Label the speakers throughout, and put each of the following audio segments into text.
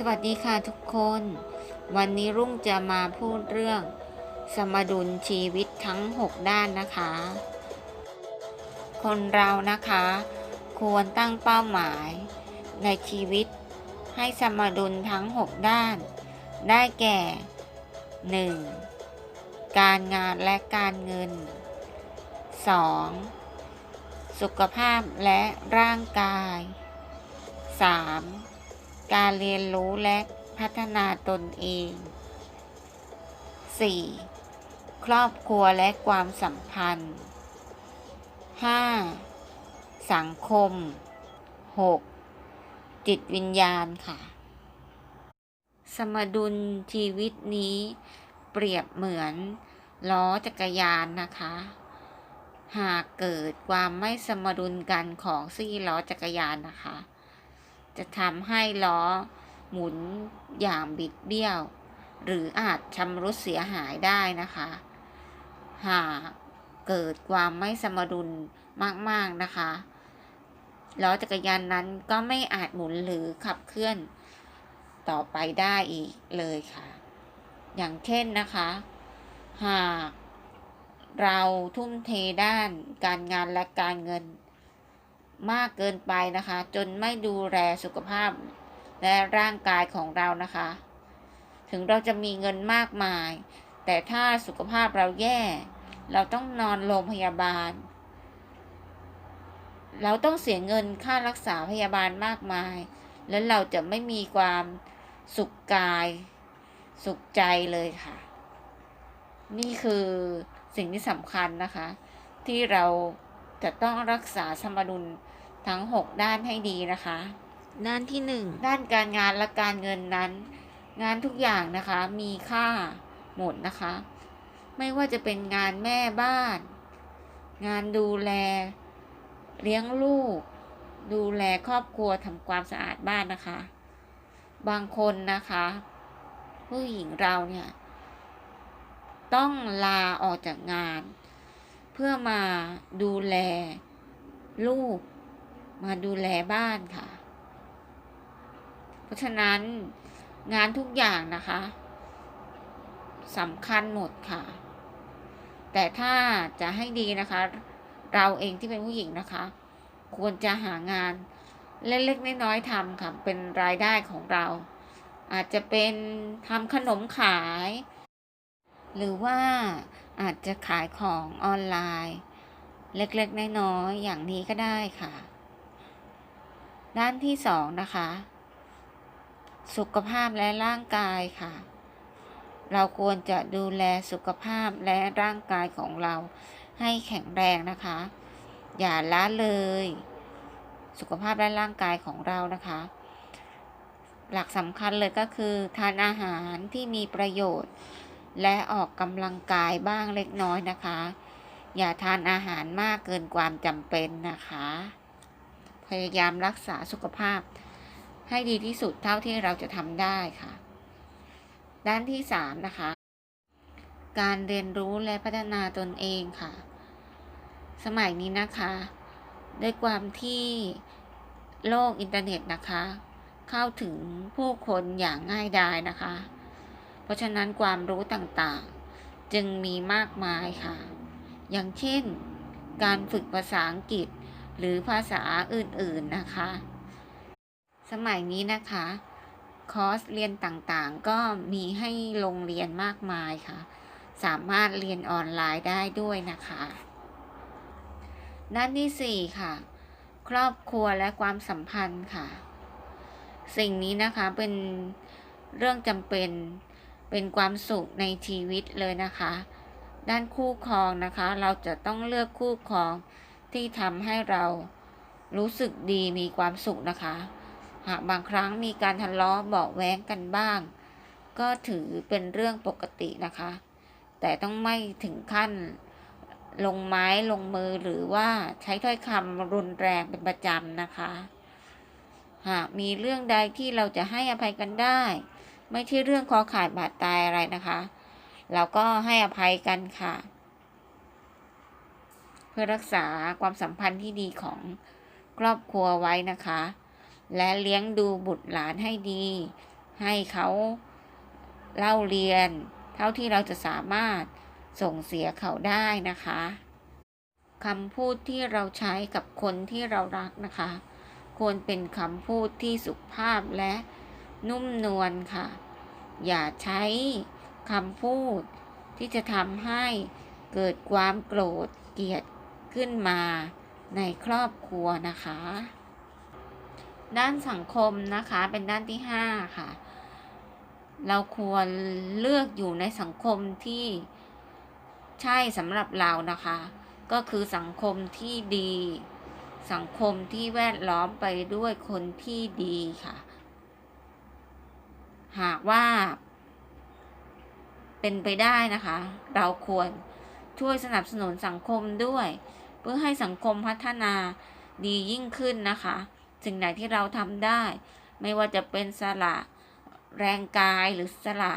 Speaker 1: สวัสดีค่ะทุกคน วันนี้รุ่งจะมาพูดเรื่อง สมดุลชีวิตทั้ง 6 ด้านนะคะ คนเรานะคะ ควรตั้งเป้าหมาย ในชีวิตให้สมดุลทั้ง 6 ด้าน ได้แก่ 1. การงานและการเงิน 2. สุขภาพและร่างกาย 3. การเรียนรู้และพัฒนาตนเอง 4. ครอบครัวและความสัมพันธ์ 5. สังคม 6. จิตวิญญาณค่ะ สมดุลชีวิตนี้เปรียบเหมือนล้อจักรยานนะคะ หากเกิดความไม่สมดุลกันของซี่ล้อจักรยานนะคะ จะทำให้ล้อหมุนอย่างบิดเบี้ยว หรืออาจชำรุดเสียหายได้นะคะ หากเกิดความไม่สมดุลมากๆนะคะล้อจักรยานนั้นก็ไม่อาจหมุนหรือขับเคลื่อนต่อไปได้อีกเลยค่ะ อย่างเช่นนะคะ หากเราทุ่มเทด้านการงานและการเงิน มากเกินไปนะคะ จนไม่ดูแลสุขภาพและร่างกายของเรานะคะ ถึงเราจะมีเงินมากมาย แต่ถ้าสุขภาพเราแย่ เราต้องนอนโรงพยาบาล เราต้องเสียเงินค่ารักษาพยาบาลมากมาย แล้วเราจะไม่มีความสุขกาย สุขใจเลยค่ะ นี่คือสิ่งที่สำคัญนะคะ ที่เราจะต้องรักษาสมดุล ทั้ง 6 ด้านให้ดีนะคะ ด้านที่ 1 ด้านการงานและการเงินนั้น งานทุกอย่างนะคะมีค่าหมดนะคะ ไม่ว่าจะเป็นงานแม่บ้าน งานดูแล เลี้ยงลูก ดูแลครอบครัวทำความสะอาดบ้านนะคะ บางคนนะคะ ผู้หญิงเราเนี่ยต้องลาออกจากงาน เพื่อมาดูแลลูก มาดูแลบ้านค่ะ เพราะฉะนั้นงานทุกอย่างนะคะสำคัญหมดค่ะ แต่ถ้าจะให้ดีนะคะ เราเองที่เป็นผู้หญิงนะคะ ควรจะหางานเล็กๆน้อยๆทำค่ะ เป็นรายได้ของเรา อาจจะเป็นทำขนมขาย หรือว่าอาจจะขายของออนไลน์ เล็กๆน้อยๆอย่างนี้ก็ได้ค่ะ ด้านที่สองนะคะ สุขภาพและร่างกายค่ะ เราควรจะดูแลสุขภาพและร่างกายของเราให้แข็งแรงนะคะ อย่าละเลย สุขภาพและร่างกายของเรานะคะ หลักสำคัญเลยก็คือ ทานอาหารที่มีประโยชน์ และออกกำลังกายบ้างเล็กน้อยนะคะ อย่าทานอาหารมากเกินความจำเป็นนะคะ พยายามรักษาสุขภาพ ให้ดีที่สุดเท่าที่เราจะทำได้ค่ะ ด้านที่สามนะคะ การเรียนรู้และพัฒนาตนเองค่ะ สมัยนี้นะคะ ด้วยความที่โลกอินเทอร์เน็ตนะคะ เข้าถึงผู้คนอย่างง่ายดายนะคะ เพราะฉะนั้นความรู้ต่างๆ จึงมีมากมายค่ะ อย่างเช่น การฝึกภาษาอังกฤษ หรือภาษาอื่นๆนะคะ สมัยนี้นะคะ คอร์สเรียนต่างๆ ก็มีให้โรงเรียนมากมายค่ะ สามารถเรียนออนไลน์ได้ด้วยนะคะด้านที่สี่ค่ะ ครอบครัวและความสัมพันธ์ค่ะ สิ่งนี้นะคะเป็นเรื่องจำเป็นเป็นความสุขในชีวิตเลยนะคะ ด้านคู่ครองนะคะ เราจะต้องเลือกคู่ครอง ที่ทำให้เรารู้สึกดีมีความสุขนะคะ หากบางครั้งมีการทะเลาะเบาะแว้งกันบ้าง ก็ถือเป็นเรื่องปกตินะคะ แต่ต้องไม่ถึงขั้นลงไม้ลงมือหรือว่าใช้ถ้อยคำรุนแรงเป็นประจำนะคะ หากมีเรื่องใดที่เราจะให้อภัยกันได้ ไม่ใช่เรื่องคอขาดบาดตายอะไรนะคะ เราก็ให้อภัยกันค่ะ พื่อรักษาความสัมพันธ์ที่ดีของครอบครัวไว้นะคะ และเลี้ยงดูบุตรหลานให้ดีใให้เขาเล่าเรียน เท่าที่เราจะสามารถส่งเสียเขาได้นะคะคำพูดที่เราใช้กับคนที่เรารักนะคะ ควรเป็นคำพูดที่สุภาพและนุ่มนวลค่ะ อย่าใช้คำพูดที่จะทำให้เกิดความโกรธเกลียด ขึ้นมาในครอบครัวนะคะ ด้านสังคมนะคะเป็นด้านที่ 5 ค่ะ เราควรเลือกอยู่ในสังคมที่ใช่สำหรับเรานะคะ ก็คือสังคมที่ดี สังคมที่แวดล้อมไปด้วยคนที่ดีค่ะ หากว่า เป็นไปได้นะคะ เราควรช่วยสนับสนุนสังคมด้วย พื่อให้สังคมพัฒนาดียิ่งขึ้นนะคะ สิ่งไหนที่เราทำได้ ไม่ว่าจะเป็นสละแรงกายหรือสละ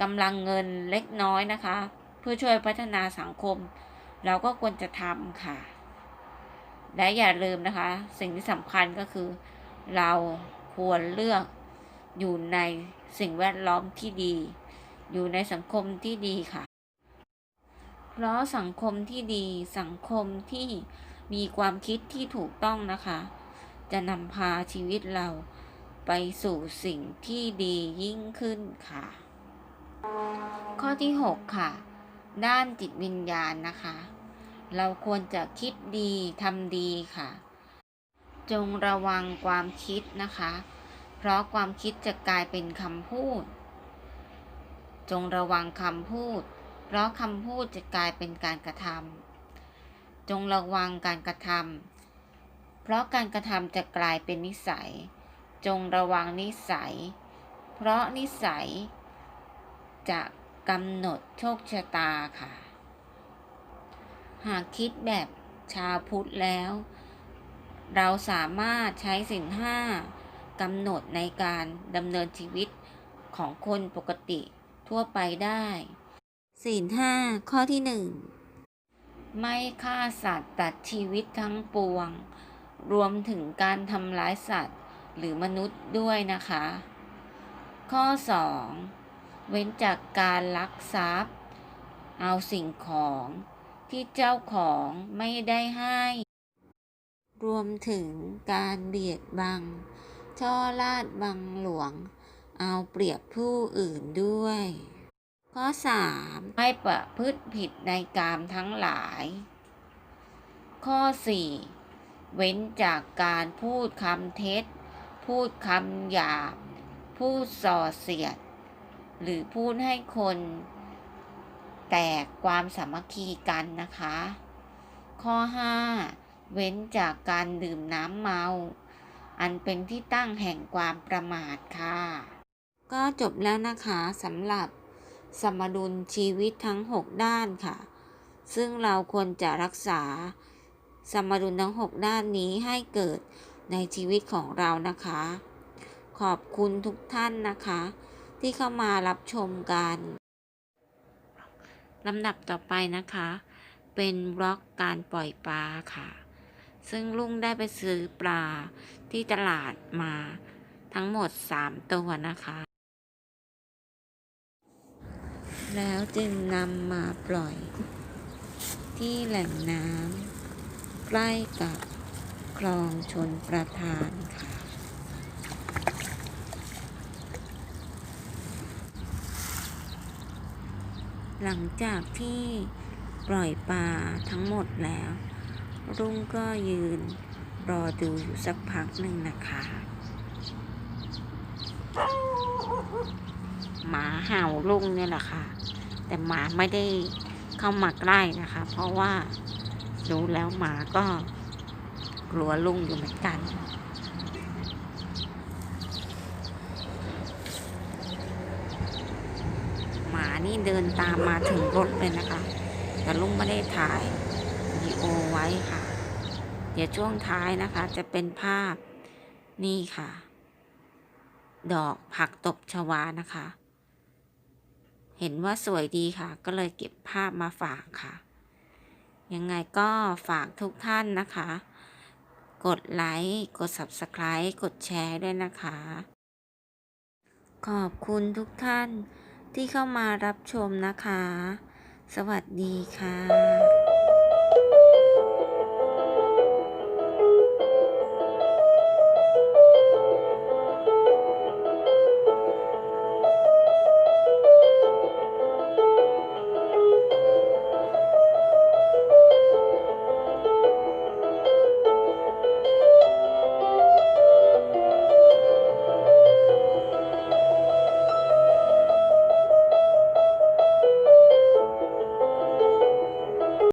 Speaker 1: กำลังเงินเล็กน้อยนะคะ เพื่อช่วยพัฒนาสังคม เราก็ควรจะทำค่ะ และอย่าลืมนะคะ สิ่งที่สำคัญก็คือ เราควรเลือกอยู่ในสิ่งแวดล้อมที่ดี อยู่ในสังคมที่ดีค่ะ เพราะสังคมที่ดีสังคมที่มีความคิดที่ถูกต้องนะคะ จะนำพาชีวิตเราไปสู่สิ่งที่ดียิ่งขึ้นค่ะ ข้อที่ 6 ค่ะ ด้านจิตวิญญาณนะคะ เราควรจะคิดดีทำดีค่ะ จงระวังความคิดนะคะ เพราะความคิดจะกลายเป็นคำพูด จงระวังคำพูด เพราะคำพูดจะกลายเป็นการกระทำจงระวังการกระทำเพราะการกระทำจะกลายเป็นนิสัย จงระวังนิสัย เพราะนิสัย จะกำหนดโชคชะตาค่ะ หากคิดแบบชาวพุทธแล้ว เราสามารถใช้สินห้ากำหนดในการดำเนินชีวิตของคนปกติทั่วไปได้ ศีลห้าข้อที่หนึ่งไม่ฆ่าสัตว์ตัดชีวิตทั้งปวง รวมถึงการทำร้ายสัตว์หรือมนุษย์ด้วยนะคะ ข้อ 2 เว้นจากการลักทรัพย์ เอาสิ่งของที่เจ้าของไม่ได้ให้ รวมถึงการเบียดบัง ช่อลาดบังหลวง เอาเปรียบผู้อื่นด้วย ข้อ 3 ไม่ประพฤติผิดในกามทั้งหลาย ข้อ 4 เว้นจากการพูดคำเท็จ พูดคำหยาบ พูดส่อเสียด หรือพูดให้คนแตกความสามัคคีกันนะคะ ข้อ 5 เว้นจากการดื่มน้ำเมา อันเป็นที่ตั้งแห่งความประมาทค่ะ ก็จบแล้วนะคะสำหรับ สมดุลชีวิตทั้ง 6 ด้านค่ะ ซึ่งเราควรจะรักษาสมดุลทั้ง 6 ด้านนี้ให้เกิดในชีวิตของเรานะคะ ขอบคุณทุกท่านนะคะ ที่เข้ามารับชมกันลำดับต่อไปนะคะ เป็นบล็อกการปล่อยปลาค่ะ ซึ่งลุงได้ไปซื้อปลาที่ตลาดมาทั้งหมด 3 ตัวนะคะ แล้วจึงนำมาปล่อย ที่แหล่งน้ำใกล้กับคลองชนประทานค่ะ หลังจากที่ปล่อยปลาทั้งหมดแล้ว รุ่งก็ยืนรอดูอยู่สักพักหนึ่งนะคะ หมาเห่าลุงเนี่ยแหละค่ะ แต่หมาไม่ได้เข้ามาใกล้นะคะ เพราะว่ารู้แล้วหมาก็กลัวลุงอยู่เหมือนกันหมานี่เดินตามมาถึงรถเลยนะคะ แต่ลุงไม่ได้ถ่ายวิดีโอไว้ค่ะ เดี๋ยวช่วงท้ายนะคะ จะเป็นภาพนี่ค่ะ ดอกผักตบชวานะคะ เห็นว่าสวยดีค่ะ ก็เลยเก็บภาพมาฝากค่ะ ยังไงก็ฝากทุกท่านนะคะ กดไลค์ กด Subscribe กดแชร์ด้วยนะคะ ขอบคุณทุกท่านที่เข้ามารับชมนะคะ สวัสดีค่ะ